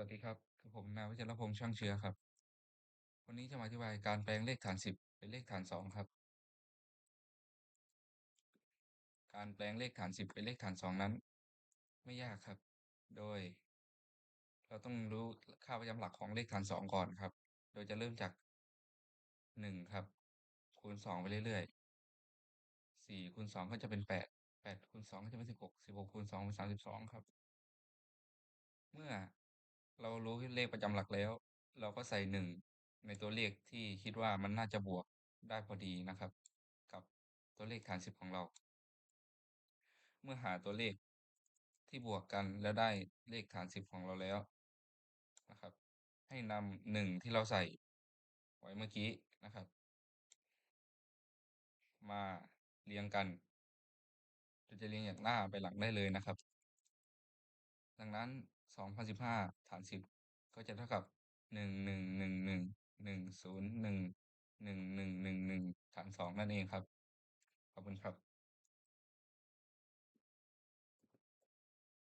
วัสดีครับกับผมนายวัชรพงษ์ช่างเชื้อครับ วันนี้จะมาอธิบายการแปลงเลขฐานสิบเป็นเลขฐานสองครับ การแปลงเลขฐานสิบเป็นเลขฐานสองนั้น ไม่ยากครับ โดย เราต้องรู้ค่าประจำหลักของเลขฐานสองก่อนครับ โดยจะเริ่มจากหนึ่งครับ คูณสองไปเรื่อยๆสี่คูณสองก็จะเป็นแปดแปดคูณสองก็จะเป็นสิบหกสิบหกคูณสองเป็นสามสิบสองครับ เรารู้เลขประจำหลักแล้ว เราก็ใส่หนึ่งในตัวเลขที่คิดว่ามันน่าจะบวกได้พอดีนะครับ กับตัวเลขฐานสิบของเรา เมื่อหาตัวเลขที่บวกกันแล้วได้เลขฐานสิบของเราแล้วนะครับ ให้นำหนึ่งที่เราใส่ไว้เมื่อกี้นะครับ มาเรียงกันเราจะเรียงจากหน้าไปหลังได้เลยนะครับ ดังนั้น สองพันสิบห้าฐานสิบก็จะเท่ากับหนึ่งหนึ่งหนึ่งหนึ่งหนึ่งศูนย์หนึ่งหนึ่งหนึ่งหนึ่งหนึ่งฐานสองนั่นเองครับ ขอบคุณครับ